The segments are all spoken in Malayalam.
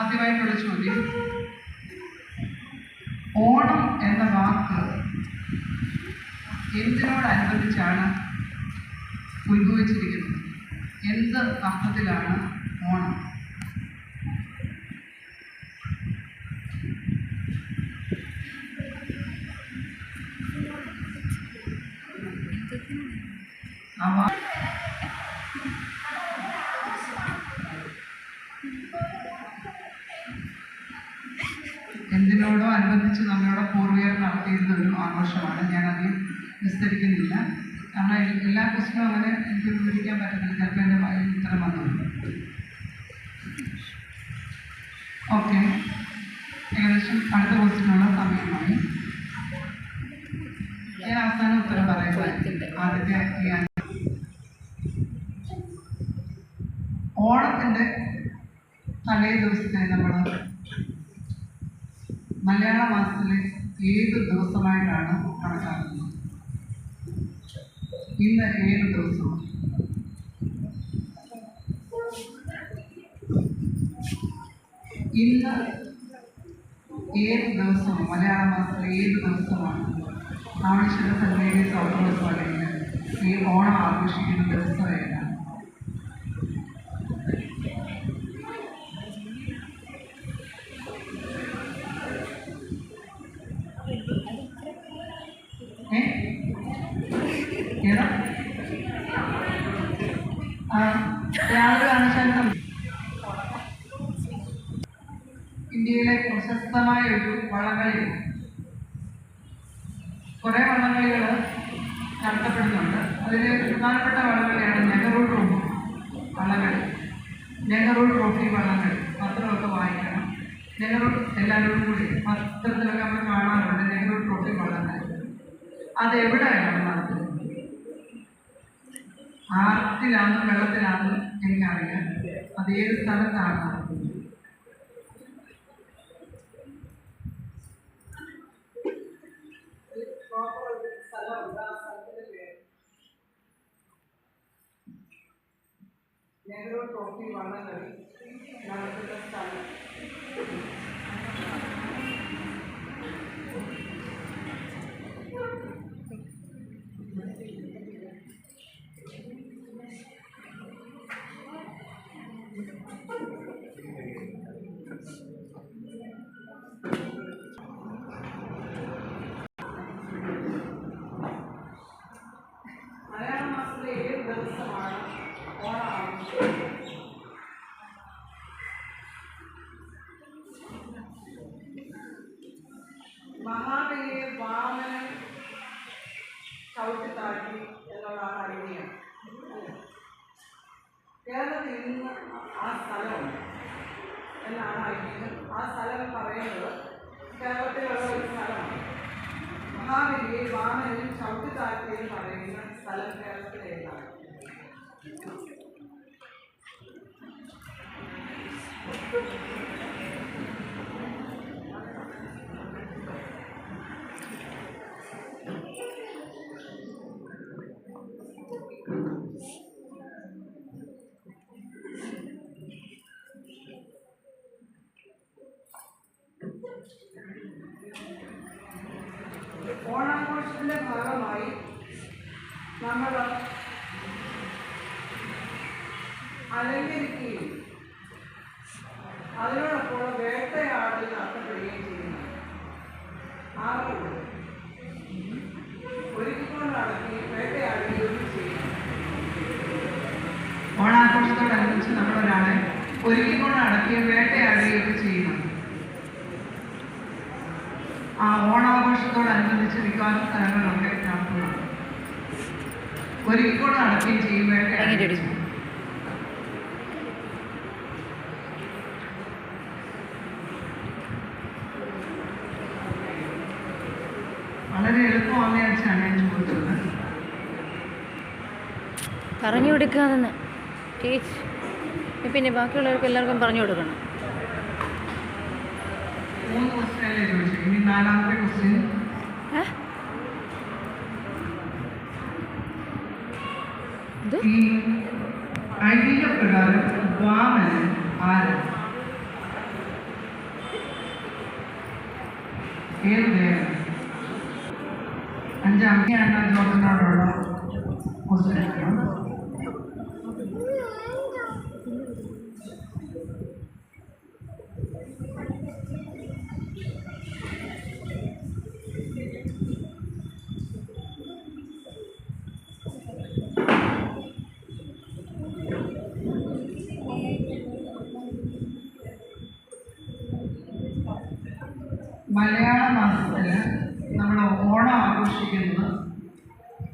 ആദ്യമായിട്ടുള്ള ചോദ്യം ഓണം എന്ന വാക്ക് എന്തിനോടനുബന്ധിച്ചാണ് ഉത്ഭവിച്ചിരിക്കുന്നത്? എന്ത് അർത്ഥത്തിലാണ് ഓണം? ആ ഒരു ഞാൻ അധികം വിസ്തരിക്കുന്നില്ല കാരണം എല്ലാ ക്വസ്റ്റിനും അങ്ങനെ എനിക്ക് വിവരിക്കാൻ പറ്റുന്നില്ല. ചിലപ്പോൾ എന്റെ വായിൽ ഉത്തരം വന്നുണ്ട് ഓക്കെ. ഏകദേശം അടുത്ത ക്വസ്റ്റിനുള്ള സമയമായി. ഞാൻ അവസാനം ഉത്തരം പറയുന്നത് ആദ്യത്തെ ഓണത്തിന്റെ തലേ ദിവസത്തെ നമ്മൾ മലയാള മാസത്തിലെ ഏത് ദിവസമായിട്ടാണ് കണക്കാക്കുന്നത്? ഇന്ന് ഏത് ദിവസമാണ് ഇന്ന് ഏത് ദിവസം? മലയാള മാസത്തിലെ ഏത് ദിവസമാണ്? സെന്റ് ഓർത്തഡോക്സ് പള്ളിയിൽ ഈ ഓണം ആഘോഷിക്കുന്ന ദിവസം ഒരു വള്ളംകളിയുണ്ട് കുറേ വള്ളംകളികൾ നടത്തപ്പെടുന്നുണ്ട്. അതിൽ പ്രധാനപ്പെട്ട വള്ളംകളിയാണ് നെഹ്റു ട്രോഫി വള്ളംകളി നെഹ്റു ട്രോഫി വള്ളംകളി പത്രമൊക്കെ വായിക്കണം. നെഹ്റു എല്ലാവരോടും കൂടി പത്രത്തിലൊക്കെ നമ്മൾ കാണാറുണ്ട് നെഹ്റു ട്രോഫി വള്ളംകളി അത് എവിടെയാണ് നടത്തുന്നത് ആർത്തിലാണെന്നും വെള്ളത്തിലാണെന്നും എനിക്കറിയാം. അത് ഏത് സ്ഥലത്താണ് നടത്തുന്നത് നെഹ്റു ട്രോഫി വള്ളംകളി നടക്കുന്ന സ്ഥലം മലയാള മാസത്തിലെ ഏഴ് ദിവസമാണ് ഓണം ആഘോഷിക്കുന്നത് മഹാബലിയെ വാമനൻ ചവിട്ടിത്താഴ്ത്തി എന്നുള്ളതാണ് ഐതിഹ്യം. കേരളത്തിൽ ഇന്ന് ആ സ്ഥലമുണ്ട് എന്നാണ് ഐതിഹ്യം. ആ സ്ഥലം പറയുന്നത് കേരളത്തിലുള്ള ഒരു സ്ഥലമാണ്. മഹാബലിയെ വാമനൻ ചവിട്ടിത്താഴ്ത്തി എന്ന് പറയുന്ന സ്ഥലം കേരളത്തിലെ ഓണാഘോഷത്തിന്റെ ഭാഗമായി നമ്മൾ അലങ്കരിക്കുകയും അതിനോടൊപ്പം വേട്ടയാടി നടത്തപ്പെടുകയും ചെയ്യുന്നു ആറുകൊണ്ട് ഒരുക്കിക്കൊണ്ട് നടത്തി വേട്ടയാടുകയും ചെയ്യുന്നു ഓണാഘോഷത്തോടനുബന്ധിച്ച് നമ്മളൊരാളെ ഒരുക്കിക്കൊണ്ട് നടക്കുകയും വേട്ടയാടുകയൊക്കെ ചെയ്യുന്നു ആ ഓണാഘോഷത്തോടനുബന്ധിച്ച് മിക്കവാറും സ്ഥലങ്ങളിലൊക്കെ നടത്തുന്നുണ്ട് ഒരുക്കിക്കൊണ്ട് നടക്കുകയും ചെയ്യുമ്പോഴൊക്കെ. വളരെ എളുപ്പമാണ് വെച്ചാണ് ഞാൻ ചോദിച്ചത്. പറഞ്ഞു കൊടുക്കാതെന്ന് ടീച്ച് പിന്നെ ബാക്കിയുള്ളവർക്ക് എല്ലാവർക്കും പറഞ്ഞു കൊടുക്കണം. മൂന്ന് ക്വസ്റ്റ്യൻ അല്ലേ ചോദിച്ചു? ഇനി നാലാമത്തെ ക്വസ്റ്റ്യൻ ഈ ഐതിഹ്യപ്രകാരം വാമനൻ ആര്? ഏത് ദേവൻ? അഞ്ചാമത്തെ അണ്ണ ജോസനോടുള്ള ക്വസ്റ്റ്യൻ മലയാള മാസത്തിൽ നമ്മൾ ഓണം ആഘോഷിക്കുന്നത്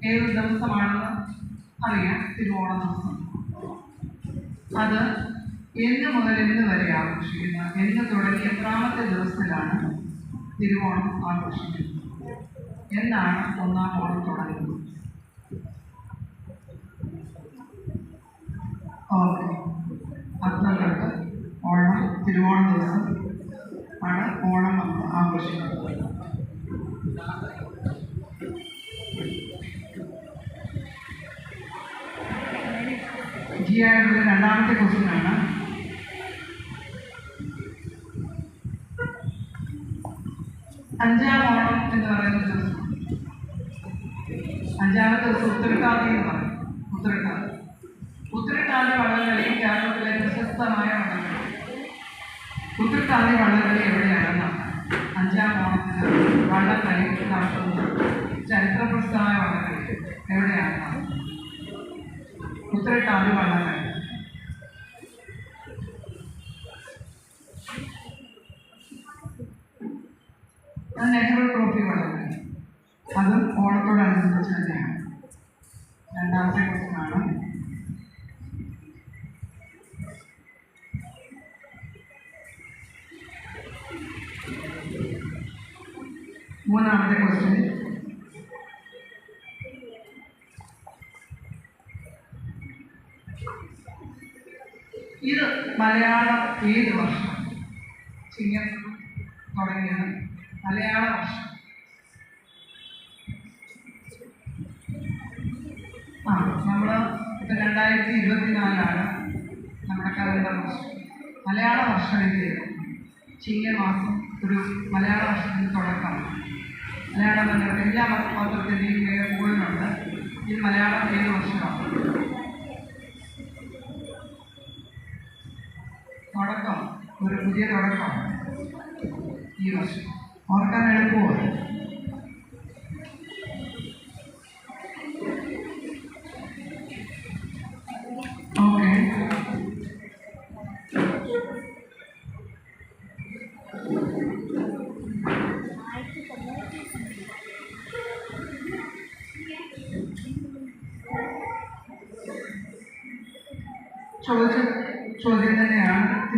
ഏത് ദിവസമാണെന്ന് അറിയാം. തിരുവോണ ദിവസം. അത് എന്ന് മുതൽ എന്ന് വരെ ആഘോഷിക്കുന്ന. എന്ന് തുടങ്ങി എത്രാമത്തെ ദിവസത്തിലാണ് തിരുവോണം ആഘോഷിക്കുന്നത്. എന്നാണ് ഒന്നാം ഓണം തുടങ്ങുന്നത്. ഓക്കെ. അത്തങ്ങൾക്ക് ഓണം തിരുവോണ ദിവസം ആണ് ഓണം ആഘോഷിക്കുന്നത്. ജി ആയിട്ടുള്ള രണ്ടാമത്തെ ക്വസ്റ്റ്യൻ ആണ് അഞ്ചാം ഓണം എന്ന് പറയുന്ന ദിവസം. അഞ്ചാമത്തെ ദിവസം ഉത്തരട്ടാതി എന്ന് പറയും. ഉത്തരട്ടാതി. ഉത്തരട്ടാതി വള്ളംകളി കേരളത്തിലെ പ്രശസ്തമായ വള്ളംകളി. ഉത്തരട്ടാതി വള്ളംകളി എവിടെയാണെന്നാണ് അഞ്ചാം ഓണത്തിന് വള്ളംകളി നടത്തുന്നത് ചരിത്രപ്രസിദ്ധമായ വള്ളംകളി. എവിടെയാണെന്നാണ് ഉത്തരട്ടാതി വള്ളംകളി അത് നെഹ്റു ട്രോഫി വള്ളംകളി അതും ഓണത്തോടനുബന്ധിച്ച് തന്നെയാണ്। രണ്ടാമത്തെ ക്വസ്റ്റ്യൻ ആണ് മൂന്നാമത്തെ ക്വസ്റ്റ്യൻ ഇത് മലയാള ഏത് വർഷം? ചിങ്ങം തുടങ്ങിയാണ് മലയാള വർഷം. ആ നമ്മൾ ഇപ്പം രണ്ടായിരത്തി ഇരുപത്തിനാലാണ് നമ്മുടെ കലണ്ടർ വർഷം. മലയാള ചിങ്ങ ചിങ്ങമാസം ഒരു മലയാള വർഷത്തിന്റെ തുടക്കമാണ്. മലയാളം എന്ന എല്ലാ പത്രത്തിന്റെയും മുകളിലുണ്ട് ഇത് മലയാളം ഏത് വർഷമാണ്? ഒരു പുതിയ തുടക്കമാണ്. ഈ വർഷം. ഓർക്കാൻ എളുപ്പമാണ് ഓക്കെ. ചോദിച്ച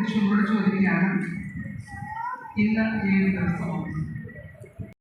തിരിച്ചുകൂടെ ചോദിക്കുകയാണ്. ഇന്ന് ഈ ദിവസമാണ്.